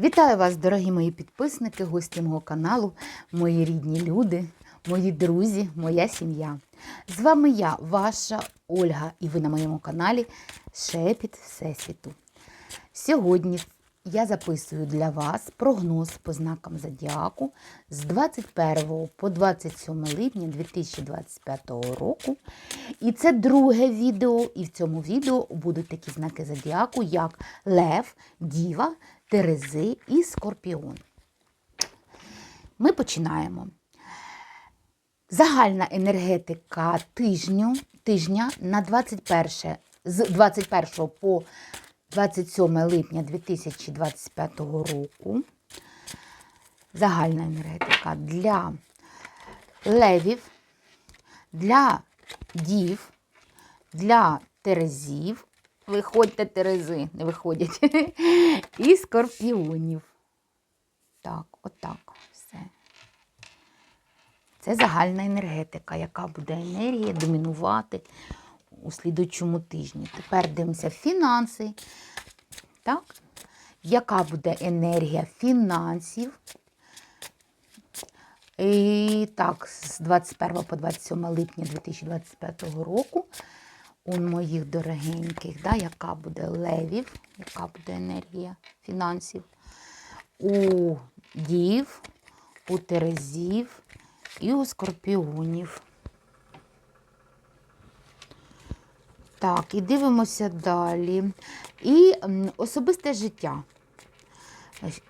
Вітаю вас, дорогі мої підписники, гості мого каналу, мої рідні люди, мої друзі, моя сім'я. З вами я, ваша Ольга, і ви на моєму каналі Шепіт Всесвіту. Сьогодні я записую для вас прогноз по знакам Зодіаку з 21 по 27 липня 2025 року. І це друге відео, і в цьому відео будуть такі знаки Зодіаку, як Лев, Діва, Терези і Скорпіон. Ми починаємо. Загальна енергетика тижню, тижня на 21, з 21 по 27 липня 2025 року. Загальна енергетика для левів, для дів, для терезів. Виходьте терези, не виходять. І скорпіонів. Так, отак. Все. Це загальна енергетика, яка буде енергія домінувати у слідуючому тижні. Тепер дивимося фінанси. Так? Яка буде енергія фінансів? І так, з 21 по 27 липня 2025 року у моїх дорогеньких, да, яка буде левів, яка буде енергія фінансів, у дів, у терезів і у скорпіонів. Так, і дивимося далі. І особисте життя.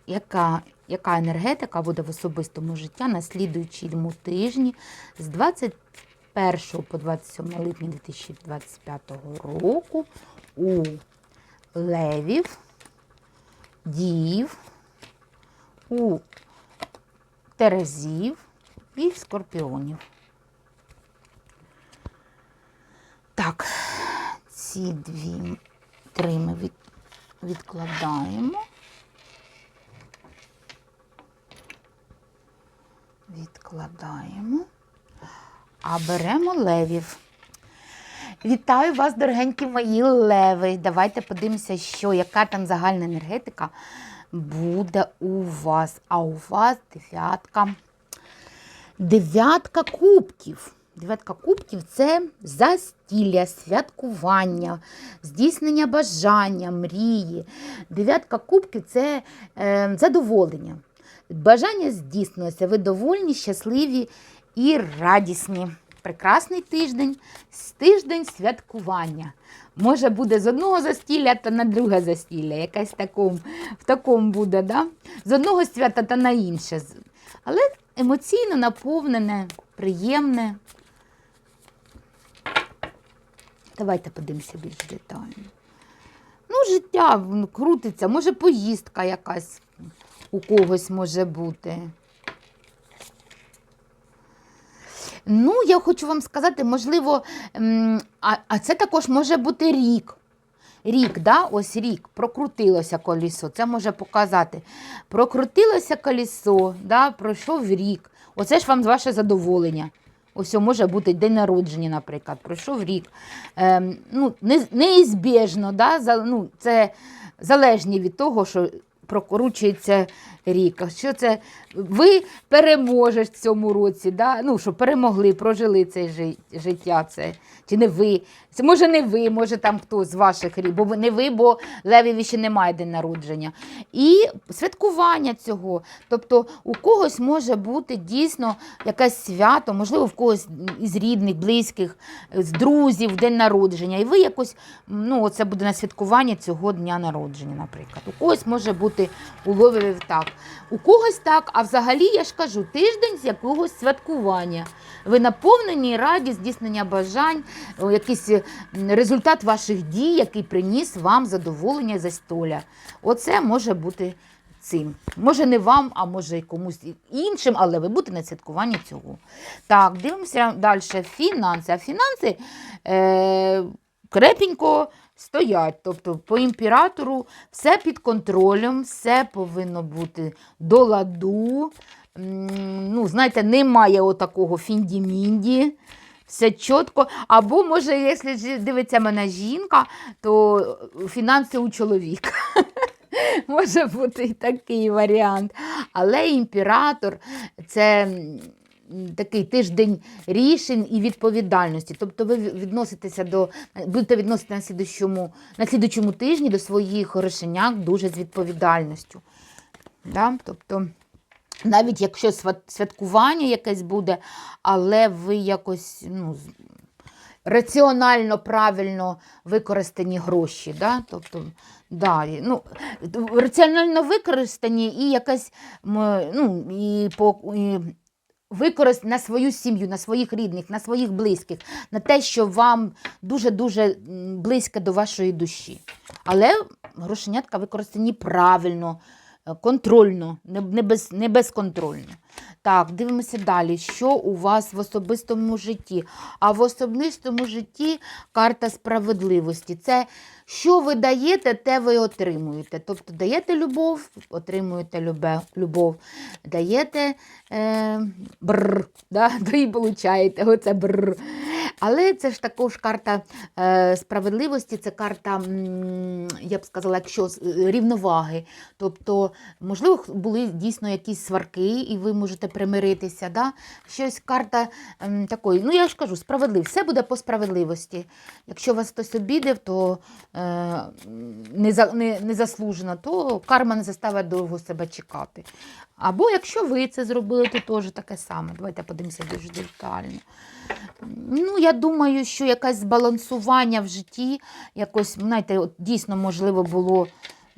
Яка, яка енергетика буде в особистому житті на слідуючому тижні з 21 по 27 липня 2025 року у левів, дів, у терезів і скорпіонів. Так, ці дві три ми від, відкладаємо. Відкладаємо. А беремо левів. Вітаю вас, дорогенькі мої леви. Давайте подивимося, що, яка там загальна енергетика буде у вас. А у вас дев'ятка. Дев'ятка кубків. Дев'ятка кубків це застілля, святкування, здійснення бажання, мрії. Дев'ятка кубків це е, задоволення. Бажання здійснилося, ви довольні, щасливі і радісні. Прекрасний тиждень, тиждень святкування. Може буде з одного застілля та на друге застілля, якась таком, в такому буде, да? з одного свята та на інше. Але емоційно наповнене, приємне. Давайте подивимося більш детально. Ну, життя крутиться, може поїздка якась у когось може бути. Ну, я хочу вам сказати, можливо, а, а це також може бути рік. Рік, да? ось рік, прокрутилося колесо, це може показати. Прокрутилося колесо, да? пройшов рік. Оце ж вам ваше задоволення. Ось може бути день народження, наприклад, пройшов рік. Ем, ну, не, неізбіжно, да? За, ну, це залежні від того, що прокручується рік. Що це ви переможеш в цьому році, да? ну, що перемогли, прожили це життя. Це. Чи не ви? Це може не ви, може там хто з ваших рік, бо не ви, бо Левіві ще немає день народження. І святкування цього. Тобто у когось може бути дійсно якесь свято, можливо, в когось із рідних, близьких, з друзів, день народження. І ви якось, ну, це буде на святкування цього дня народження, наприклад. У когось може бути у Левівів так. У когось так, а взагалі я ж кажу, тиждень з якогось святкування. Ви наповнені раді, здійснення бажань, якийсь результат ваших дій, який приніс вам задоволення і застолля. Оце може бути цим. Може, не вам, а може й комусь іншим, але ви будете на святкуванні цього. Так, дивимося далі. Фінанси. А фінанси е, крепенько стоять. Тобто по імператору все під контролем, все повинно бути до ладу. Ну, знаєте, немає отакого фінді-мінді. Все чітко. Або, може, якщо дивиться мене жінка, то фінанси у чоловіка. Може бути і такий варіант. Але імператор це такий тиждень рішень і відповідальності. Тобто ви відноситеся до, будете відносити на слідучому, на слідучому тижні до своїх грошенят дуже з відповідальністю. Да? Тобто, навіть якщо святкування якесь буде, але ви якось ну, раціонально, правильно використані гроші. Да? Тобто, да, ну, раціонально використані і якась ну, і по, і використ на свою сім'ю, на своїх рідних, на своїх близьких, на те, що вам дуже-дуже близьке до вашої душі. Але грошенятка використані правильно, е, контрольно, не, без, не безконтрольно. Так, дивимося далі. Що у вас в особистому житті? А в особистому житті карта справедливості. Це що ви даєте, те ви отримуєте. Тобто даєте любов, отримуєте любов. Даєте е, бр, да, то і получаєте. Оце бр. Але це ж також карта е, справедливості, це карта, я б сказала, якщо е, рівноваги. Тобто, можливо, були дійсно якісь сварки, і ви можете примиритися. Да? Щось карта ем, такої, ну я ж кажу, справедливо. Все буде по справедливості. Якщо вас хтось обідав, то е, не, за, не, незаслужено, то карма не заставить довго себе чекати. Або якщо ви це зробили, то теж таке саме. Давайте подивимося дуже детально. Ну, я думаю, що якесь збалансування в житті, якось, знаєте, от дійсно можливо було.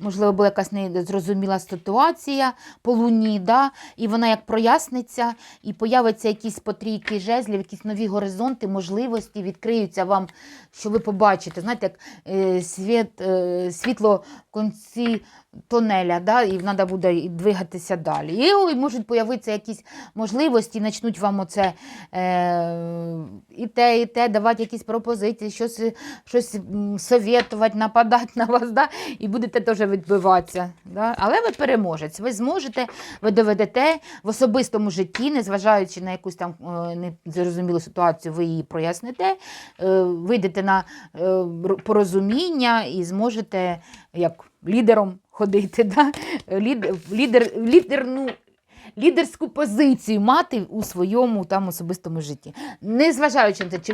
Можливо, була якась незрозуміла ситуація по луні, да? і вона як проясниться, і появиться якісь потрійки жезлів, якісь нові горизонти, можливості, відкриються вам, що ви побачите. Знаєте, як е, світ, е, світло в кінці тонеля, да? і треба буде двигатися далі. І можуть появитися якісь можливості, почнуть вам оце е, і те, і те, давати якісь пропозиції, щось, щось совєтувати, нападати на вас, да? і будете теж відбиватися. Да? Але ви переможець, ви зможете, ви доведете в особистому житті, незважаючи на якусь там е, незрозумілу ситуацію, ви її проясните, е, вийдете на е, порозуміння і зможете як лідером ходити. Да? Лідер, лідер, лідер, ну, лідерську позицію мати у своєму там особистому житті. Незважаючи на те, чи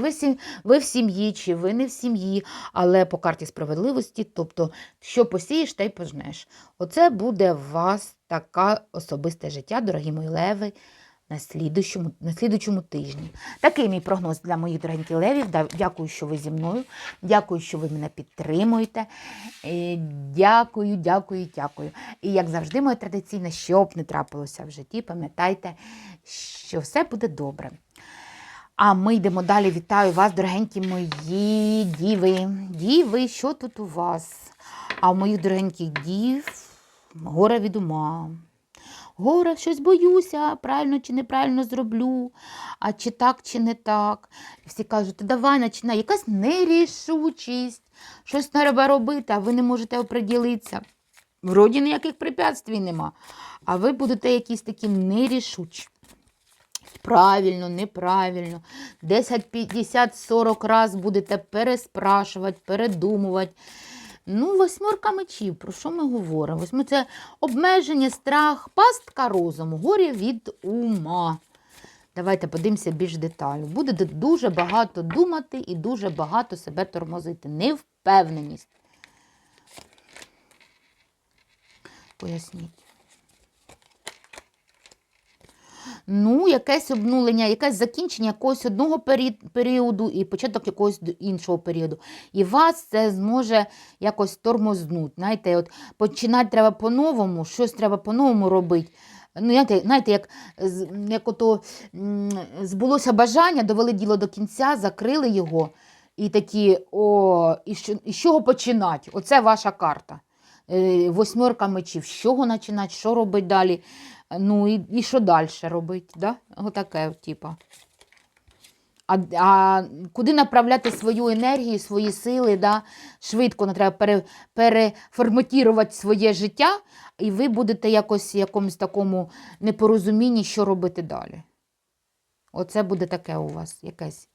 ви, в сім'ї, чи ви не в сім'ї, але по карті справедливості, тобто, що посієш, те й пожнеш. Оце буде у вас таке особисте життя, дорогі мої леви. На слідучому, на слідучому тижні. Такий мій прогноз для моїх дорогеньких левів. Дякую, що ви зі мною. Дякую, що ви мене підтримуєте. Е, Дякую, дякую, дякую. І як завжди, моє традиційне, що б не трапилося в житті, пам'ятайте, що все буде добре. А ми йдемо далі. Вітаю вас, дорогенькі мої діви. Діви, що тут у вас? А у моїх дорогеньких дів горе від ума. Горе, щось боюся, правильно чи неправильно зроблю, а чи так, чи не так. І всі кажуть, давай починай, якась нерішучість, щось треба робити, а ви не можете оприділитися. Вроді ніяких препятствий нема. А ви будете якісь такі нерішучі. Правильно, неправильно. 10, 50, 40 раз будете переспрашувати, передумувати. Ну, восьмерка мечів, про що ми говоримо? Восьми це обмеження, страх, пастка розуму, горі від ума. Давайте подивимося більш детально. Буде дуже багато думати і дуже багато себе тормозити. Невпевненість. Поясніть. Ну, якесь обнулення, якесь закінчення якогось одного пері- періоду і початок якогось іншого періоду. І вас це зможе якось тормознути. Знаєте, от починати треба по-новому, щось треба по-новому робити. Ну, знаєте, знаєте, як, як ото збулося бажання, довели діло до кінця, закрили його, і такі, о, і, що, і з чого починати? Оце ваша карта. Е, Восьмерка мечів. З чого починати, що робити далі? Ну і, і що далі робити? Да? Отаке, типа. А, а куди направляти свою енергію, свої сили, да? швидко не треба пере, переформатувати своє життя, і ви будете якось в якомусь такому непорозумінні, що робити далі. Оце буде таке у вас якесь.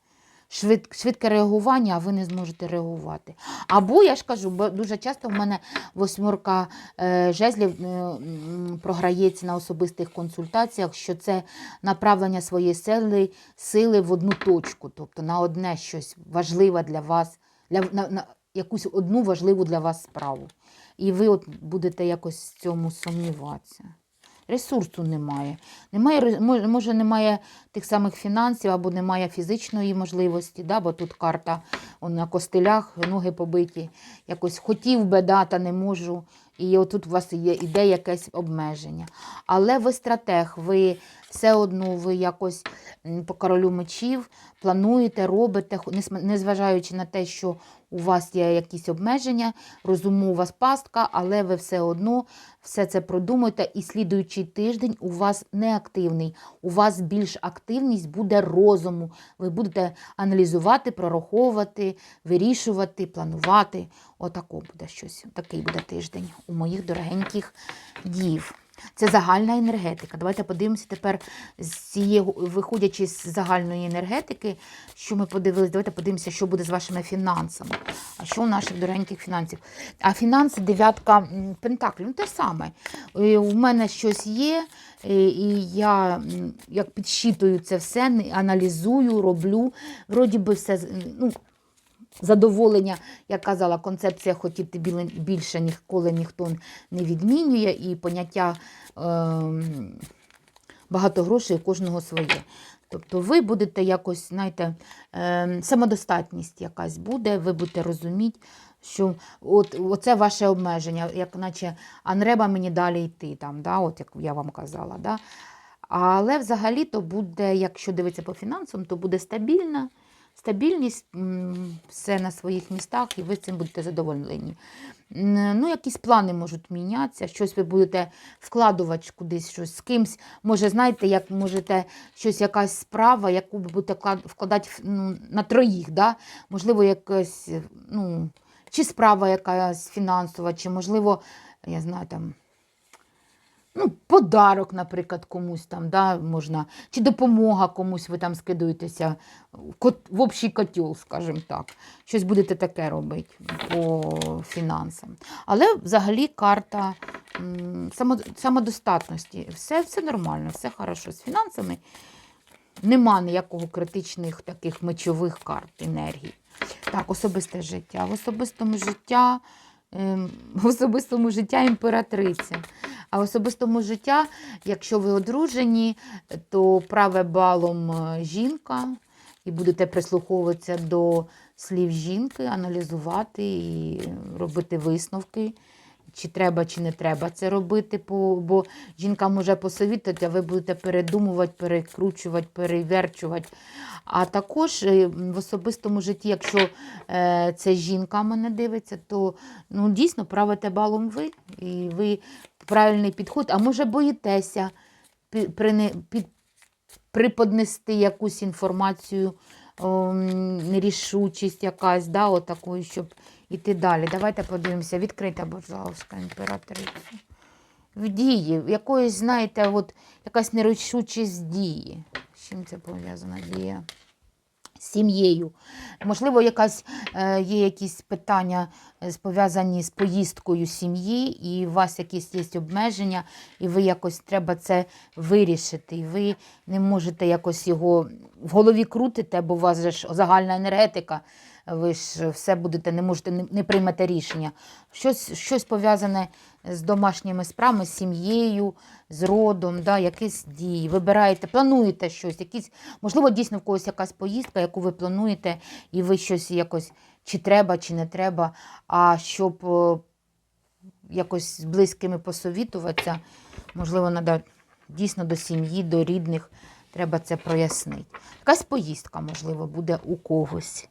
Швид, швидке реагування, а ви не зможете реагувати. Або я ж кажу, бо дуже часто в мене восьмерка е, жезлів е, програється на особистих консультаціях, що це направлення своєї сили, сили в одну точку, тобто на одне щось важливе для вас, для, на, на якусь одну важливу для вас справу. І ви от будете якось в цьому сумніватися. Ресурсу немає. немає може, немає тих самих фінансів або немає фізичної можливості, да? бо тут карта он, на костилях, ноги побиті. Якось хотів би, да, та не можу. І отут у вас є іде якесь обмеження. Але ви стратег, ви все одно ви якось по королю мечів плануєте, робите, незважаючи на те, що у вас є якісь обмеження, розуму у вас пастка, але ви все одно все це продумуєте, і слідуючий тиждень у вас не активний. У вас більш активність буде розуму. Ви будете аналізувати, прораховувати, вирішувати, планувати. Отако буде щось. Такий буде тиждень у моїх дорогеньких дів. Це загальна енергетика. Давайте подивимося тепер з цієї, виходячи з загальної енергетики, що ми подивилися. Давайте подивимося, що буде з вашими фінансами. А що у наших дорогеньких фінансів? А фінанси дев'ятка пентаклів. Ну те саме. Е, У мене щось є, е, і я як підсчитую це все, аналізую, роблю. Вроді би все. ну, задоволення, як казала, концепція хотіти більше ніколи ніхто не відмінює, і поняття ем, багато грошей кожного своє. Тобто ви будете якось, знаєте, ем, самодостатність якась буде, ви будете розуміти, що от, оце ваше обмеження, як наче, а треба мені далі йти, там, да, от як я вам казала. Да? Але взагалі то буде, якщо дивитися по фінансам, то буде стабільна. Стабільність, все на своїх містах, і ви цим будете задоволені. Ну, якісь плани можуть мінятися, щось ви будете вкладувати кудись, щось з кимсь. Може, знаєте, як можете щось, якась справа, яку ви будете вкладати ну, на троїх. Да? Можливо, якась, ну, чи справа якась фінансова, чи, можливо, я знаю, там ну, подарок, наприклад, комусь там, да, можна, чи допомога комусь, ви там скидуєтеся в общий котел, скажімо так. Щось будете таке робити по фінансам. Але взагалі карта самодостатності. Все, все нормально, все хорошо з фінансами. Нема ніякого критичних таких мечових карт енергії. Так, особисте життя. В особистому життя, в особистому життя імператриця. А в особистому життя, якщо ви одружені, то праве балом е, жінка, і будете прислуховуватися до слів жінки, аналізувати і робити висновки. Чи треба, чи не треба це робити, бо жінка може посовітати, а ви будете передумувати, перекручувати, переверчувати. А також е, в особистому житті, якщо це жінка мене дивиться, то ну, дійсно правите балом ви, і ви правильний підход, а може боїтеся під, приподнести якусь інформацію, нерішучість якась, да, отаку, щоб іти далі. Давайте подивимося. Відкрита, ласка, імператриця. В дії, в якоїсь, знаєте, от, якась нерішучість дії. Чим це пов'язана дія? Сім'єю. Можливо, якась, е, є якісь питання е, пов'язані з поїздкою сім'ї, і у вас якісь є обмеження, і ви якось треба це вирішити. І ви не можете якось його в голові крутити, бо у вас ж загальна енергетика. Ви ж все будете, не можете, не, приймете рішення. Щось, щось пов'язане з домашніми справами, з сім'єю, з родом, да, якісь дії. Вибираєте, плануєте щось, якісь, можливо, дійсно в когось якась поїздка, яку ви плануєте, і ви щось якось чи треба, чи не треба. А щоб е, якось з близькими посовітуватися, можливо, треба дійсно до сім'ї, до рідних, треба це прояснити. Якась поїздка, можливо, буде у когось.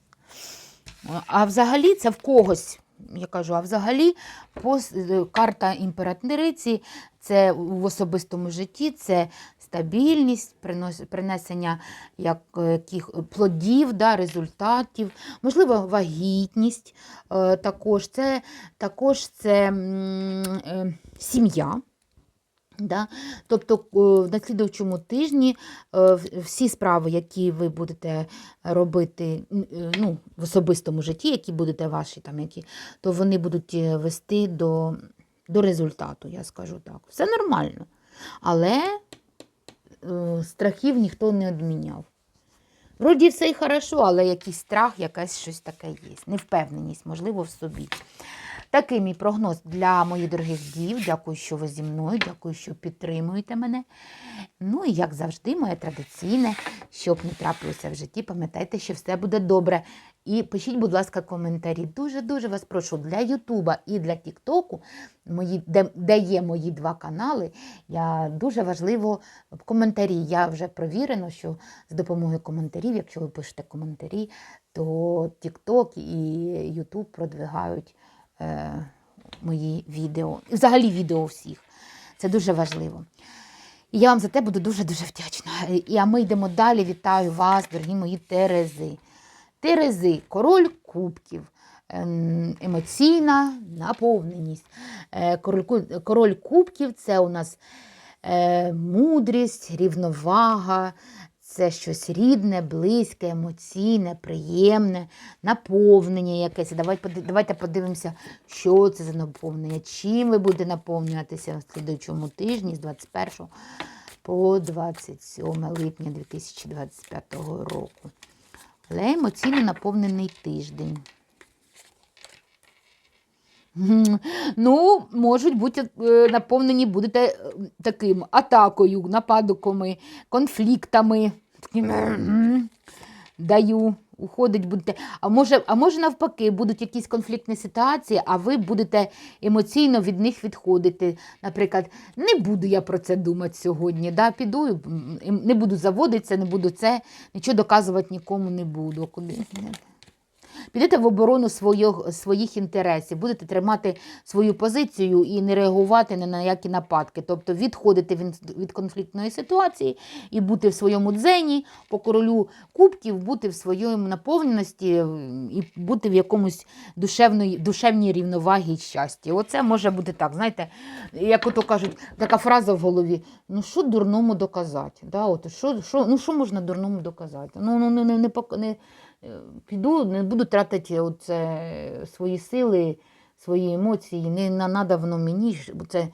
А взагалі це в когось. Я кажу, а взагалі пос- карта імператриці це в особистому житті, це стабільність, принос- принесення як, яких плодів, да, результатів, можливо, вагітність. е, Також це, також це е, сім'я. Да? Тобто е, в наслідуючому тижні е, всі справи, які ви будете робити е, ну, в особистому житті, які будете ваші, там, які, то вони будуть вести до, до результату, я скажу так. Все нормально. Але страхів ніхто не відміняв. Вроді все і хорошо, але якийсь страх, якась щось таке є. Невпевненість, можливо, в собі. Такий мій прогноз для моїх дорогих дів. Дякую, що ви зі мною, дякую, що підтримуєте мене. Ну і як завжди, моє традиційне, щоб не трапилося в житті, пам'ятайте, що все буде добре. І пишіть, будь ласка, коментарі. Дуже-дуже вас прошу для Ютуба і для Тіктоку, де, де є мої два канали. Я дуже важливо в коментарі. Я вже провірено, що з допомогою коментарів, якщо ви пишете коментарі, то Тікток і Ютуб продвигають е, мої відео. Взагалі відео всіх. Це дуже важливо. І я вам за те буду дуже-дуже вдячна. І а ми йдемо далі. Вітаю вас, дорогі мої Терези. Терези, король кубків, ем, емоційна наповненість. Е, Король, король кубків це у нас е, мудрість, рівновага, це щось рідне, близьке, емоційне, приємне, наповнення якесь. Давайте, подивимося, що це за наповнення, чим ви будете наповнюватися в слідуючому тижні з 21 по 27 липня 2025 року. Але емоційно наповнений тиждень. Ну, можуть бути е, наповнені будете е, таким атакою, нападками, конфліктами. Даю, уходить будете. А може, а може навпаки, будуть якісь конфліктні ситуації, а ви будете емоційно від них відходити. Наприклад, не буду я про це думати сьогодні. Да? Піду, не буду заводитися, не буду це, нічого доказувати нікому не буду. Підете в оборону своїх, своїх інтересів, будете тримати свою позицію і не реагувати ні на які нападки. Тобто відходити від, конфліктної ситуації і бути в своєму дзені, по королю кубків, бути в своєму наповненості і бути в якомусь душевної, душевній рівновагі і щасті. Оце може бути так. Знаєте, як ото кажуть, така фраза в голові: ну що дурному доказати? Да? От, що, що, ну що можна дурному доказати? Ну, ну, не, не, не, не, піду, не буду тратити оце, свої сили, свої емоції, не на- надо воно мені, це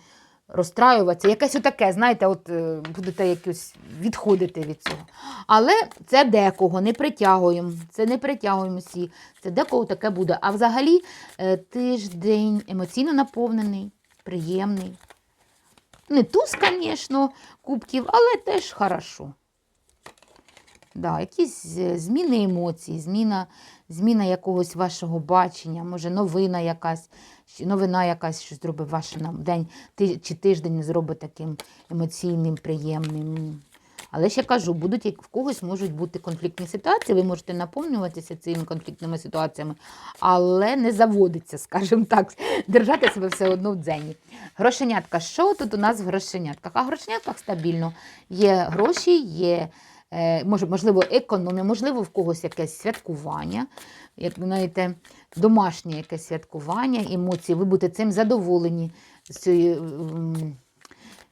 розстраюватися. Якесь отаке, знаєте, от е, будете якось відходити від цього. Але це декого не притягуємо. Це не притягуємо всі. Це декого таке буде. А взагалі е, тиждень емоційно наповнений, приємний. Не туз, звісно, кубків, але теж хорошо. Да, якісь е, зміни емоцій, зміна, зміна якогось вашого бачення, може новина якась, новина якась щось зробить ваш день чи тиждень зробить таким емоційним, приємним. Але ще кажу, будуть в когось можуть бути конфліктні ситуації, ви можете наповнюватися цими конфліктними ситуаціями, але не заводиться, скажімо так, держати себе все одно в дзені. Грошенятка, що тут у нас в грошенятках? А в грошенятках стабільно. Є гроші, є можливо, економія, можливо, в когось якесь святкування, як знаєте, домашнє якесь святкування, емоції, ви будете цим задоволені.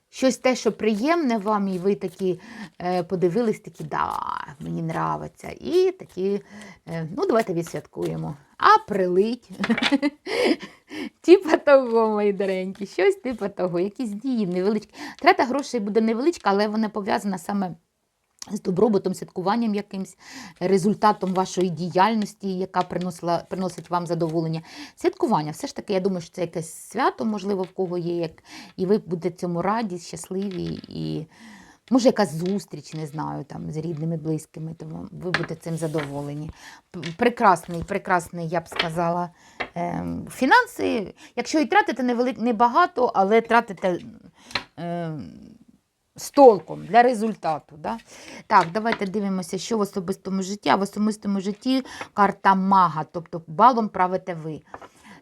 Щось те, що приємне вам, і ви такі е, подивились, такі, да, мені нравиться. І такі, е, ну, давайте відсвяткуємо. А прилить. Типа того, мої доренькі, щось типа того, якісь дії невеличкі. Трата грошей буде невеличка, але вона пов'язана саме з добробутом, святкуванням якимсь, результатом вашої діяльності, яка приносила, приносить вам задоволення. Святкування, все ж таки, я думаю, що це якесь свято, можливо, в кого є, як, і ви будете цьому раді, щасливі, і може якась зустріч, не знаю, там, з рідними, близькими, то ви- будете цим задоволені. Прекрасний, прекрасний, я б сказала, ем, фінанси. Якщо і тратите невели- небагато, але тратите. Ем, з толком для результату. Да? Так, давайте дивимося, що в особистому житті. А в особистому житті карта мага, тобто балом правите ви.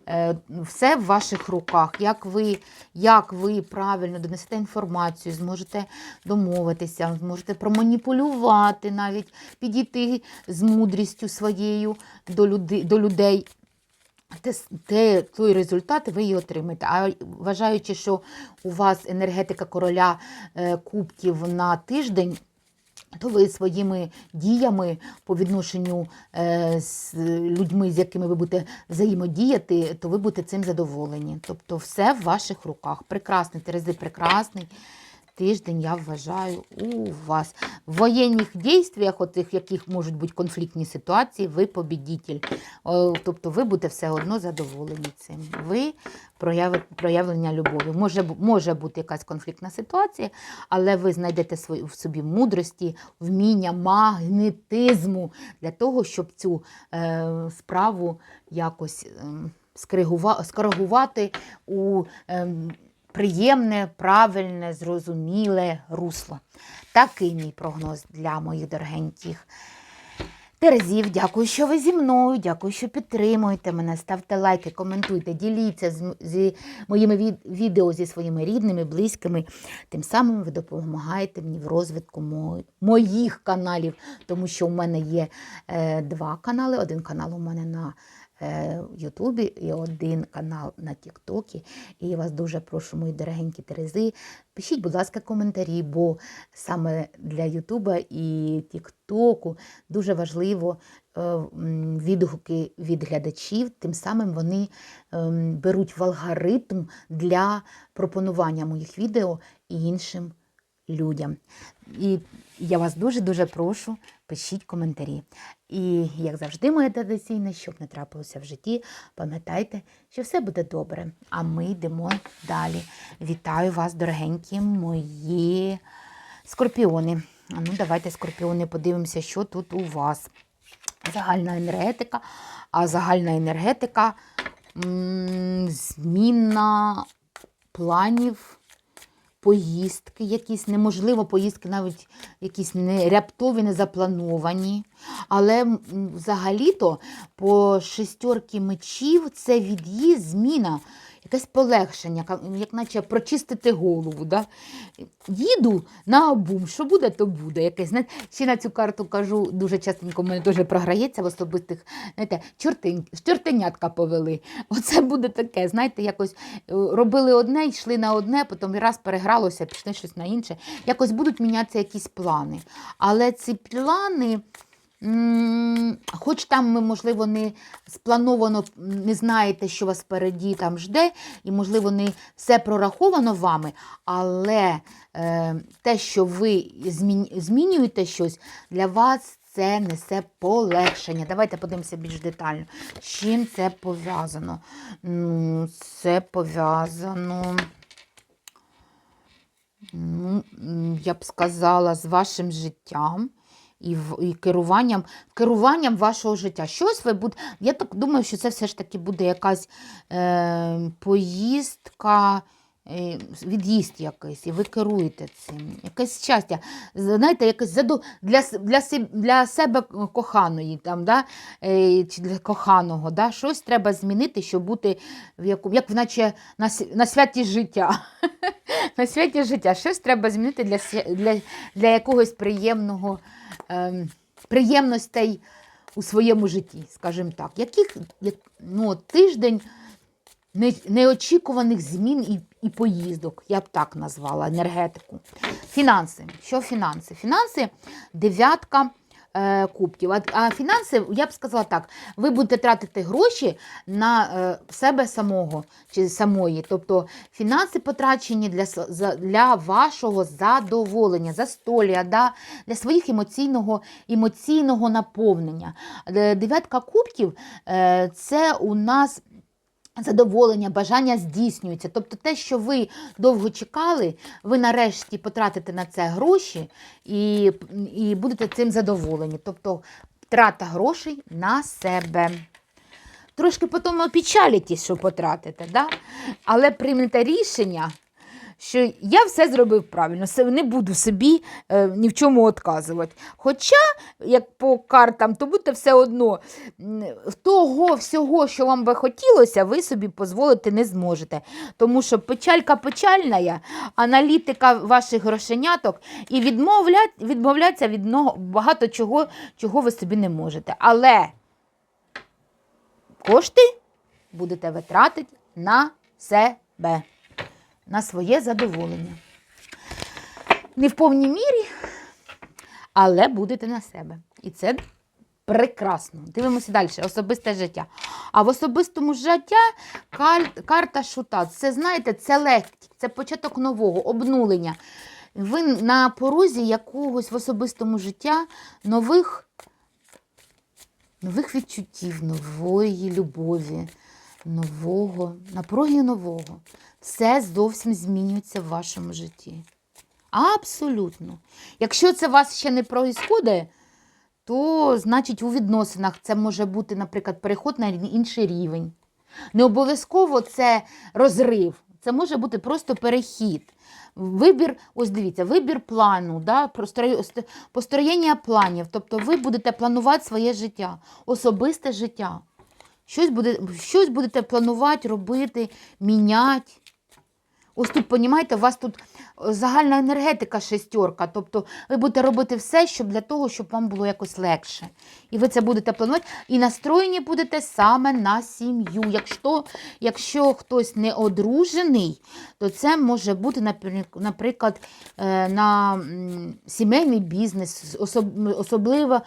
Е, Все в ваших руках. Як ви, як ви правильно донесете інформацію, зможете домовитися, зможете проманіпулювати, навіть підійти з мудрістю своєю до, люди, до людей. Те, те, той результат ви і отримаєте. А вважаючи, що у вас енергетика короля е, кубків на тиждень, то ви своїми діями по відношенню е, з людьми, з якими ви будете взаємодіяти, то ви будете цим задоволені. Тобто все в ваших руках. Прекрасний, Терези, прекрасний. Тиждень, я вважаю, у вас. В воєнних дійствах, отих, в яких можуть бути конфліктні ситуації, ви побідітель. Тобто ви будете все одно задоволені цим. Ви проявлення любові. Може, може бути якась конфліктна ситуація, але ви знайдете свої, в собі мудрості, вміння, магнетизму для того, щоб цю е, справу якось скоригува- скоригувати у ем, приємне, правильне, зрозуміле русло. Такий мій прогноз для моїх дорогеньких. Терезів, дякую, що ви зі мною. Дякую, що підтримуєте мене. Ставте лайки, коментуйте, діліться з, зі моїми від, відео зі своїми рідними, близькими. Тим самим ви допомагаєте мені в розвитку мо- моїх каналів, тому що у мене є е, два канали. Один канал у мене на Ютубі і один канал на Тіктокі. І я вас дуже прошу, мої дорогенькі Терези, пишіть, будь ласка, коментарі, бо саме для Ютуба і Тіктоку дуже важливо е, відгуки від глядачів, тим самим вони ем, беруть в алгоритм для пропонування моїх відео і іншим людям. І я вас дуже-дуже прошу, пишіть коментарі. І, як завжди, моє традиційне, щоб не трапилося в житті, пам'ятайте, що все буде добре. А ми йдемо далі. Вітаю вас, дорогенькі мої скорпіони. А ну, давайте, скорпіони, подивимося, що тут у вас. Загальна енергетика. А загальна енергетика м, зміна планів, поїздки якісь, неможливо, поїздки навіть якісь не ряптові, не заплановані. Але взагалі-то по шестерки мечів це від'їзд, зміна, якесь полегшення, як наче прочистити голову. Да? Їду на обум, що буде, то буде. Якесь. Знаєте, ще на цю карту кажу, дуже частенько в мене теж програється в особистих, знаєте, чортень, чортенятка повели. Оце буде таке, знаєте, якось е, робили одне, йшли на одне, потім раз перегралося, пішли щось на інше. Якось будуть мінятися якісь плани. Але ці плани. Хоч там ви, можливо, не сплановано, не знаєте, що вас впереді там жде, і, можливо, не все прораховано вами, але е, те, що ви змін- змінюєте щось, для вас це несе полегшення. Давайте подивимося більш детально. З чим це пов'язано? Ну, це пов'язано. Ну, я б сказала, з вашим життям і, в, і керуванням, керуванням вашого життя. Щось ви буде. Я так думаю, що це все ж таки буде якась е, поїздка, е, від'їзд якийсь, і ви керуєте цим. Якесь щастя. Знаєте, якесь заду... для, для, для себе коханої, там, да? е, чи для коханого. Да? Щось треба змінити, щоб бути в яку, як наче на, на святі життя. на святі життя. Щось треба змінити для, для, для якогось приємного, ем, приємностей у своєму житті, скажімо так. Яких, як, ну, тиждень неочікуваних змін і, і поїздок, я б так назвала енергетику. Фінанси. Що фінанси? Фінанси дев'ятка кубків. А, фінанси, я б сказала так, ви будете тратити гроші на е, себе самого чи самої. Тобто фінанси потрачені для, для вашого задоволення, застолля, да, для своїх емоційного, емоційного наповнення. Е, Дев'ятка кубків е, це у нас задоволення, бажання здійснюється. Тобто те, що ви довго чекали, ви нарешті потратите на це гроші і, і будете цим задоволені. Тобто трата грошей на себе. Трошки потім опечалитесь, що потратите, да? але приймете рішення, що я все зробив правильно, не буду собі е, ні в чому відказувати. Хоча, як по картам, то будете все одно того всього, що вам би хотілося, ви собі дозволити не зможете. Тому що печалька печальна, аналітика ваших грошеняток і відмовлять, відмовляться від багато чого, чого ви собі не можете. Але кошти будете витратити на себе, на своє задоволення. Не в повній мірі, але будете на себе. І це прекрасно. Дивимося далі. Особисте життя. А в особистому життя кар- карта шута. Це, знаєте, це легкість, це початок нового, обнулення. Ви на порозі якогось в особистому життя нових, нових відчуттів, нової любові, нового, на порогі нового. Все зовсім змінюється в вашому житті. Абсолютно. Якщо це вас ще не проїсходить, то значить у відносинах це може бути, наприклад, переход на інший рівень. Не обов'язково це розрив, це може бути просто перехід. Вибір, ось дивіться, вибір плану, да, построєння планів. Тобто ви будете планувати своє життя, особисте життя. Щось, буде, щось будете планувати, робити, міняти. Ось тут, понімаєте, у вас тут е, загальна енергетика шестерка. Тобто ви будете робити все, щоб для того, щоб вам було якось легше. І ви це будете планувати. І настроєні будете саме на сім'ю. Якщо, якщо хтось не одружений, то це може бути, наприклад, е, на сімейний бізнес, особливо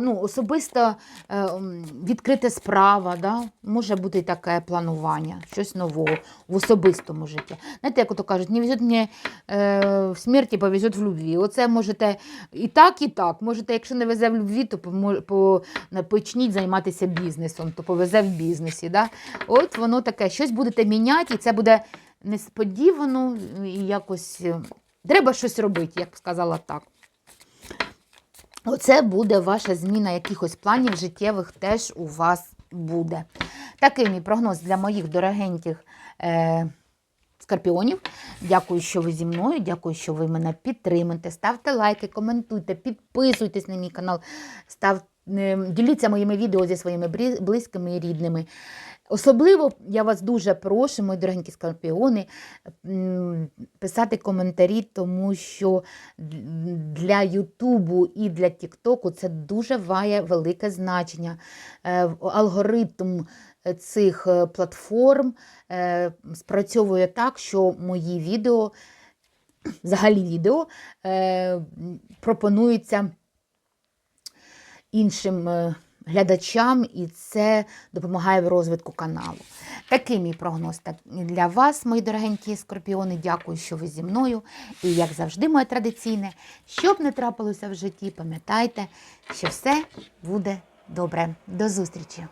ну, особисто е, відкрита справа. Да? Може бути таке планування, щось нового в особистому житті. Знаєте, як ото кажуть, не везет мені е, в смерті, повезет в любві. Оце можете і так, і так. Можете, якщо не везе в любві, то по, почніть займатися бізнесом, то повезе в бізнесі. Да? От воно таке, щось будете міняти, і це буде несподівано і якось. е, Треба щось робити, як сказала так. Оце буде ваша зміна якихось планів життєвих теж у вас буде. Такий мій прогноз для моїх дорогеньких скорпіонів. Дякую, що ви зі мною. Дякую, що ви мене підтримуєте. Ставте лайки, коментуйте, підписуйтесь на мій канал, став, е, діліться моїми відео зі своїми близькими і рідними. Особливо я вас дуже прошу, мої дорогенькі скорпіони, писати коментарі, тому що для Ютубу і для Тіктоку це дуже має велике значення. Е, Алгоритм е, цих е, платформ е, спрацьовує так, що мої відео, взагалі відео, е, пропонуються іншим глядачам, і це допомагає в розвитку каналу. Такий мій прогноз для вас, мої дорогенькі скорпіони. Дякую, що ви зі мною. І як завжди, моє традиційне, що б не трапилося в житті, пам'ятайте, що все буде добре. До зустрічі!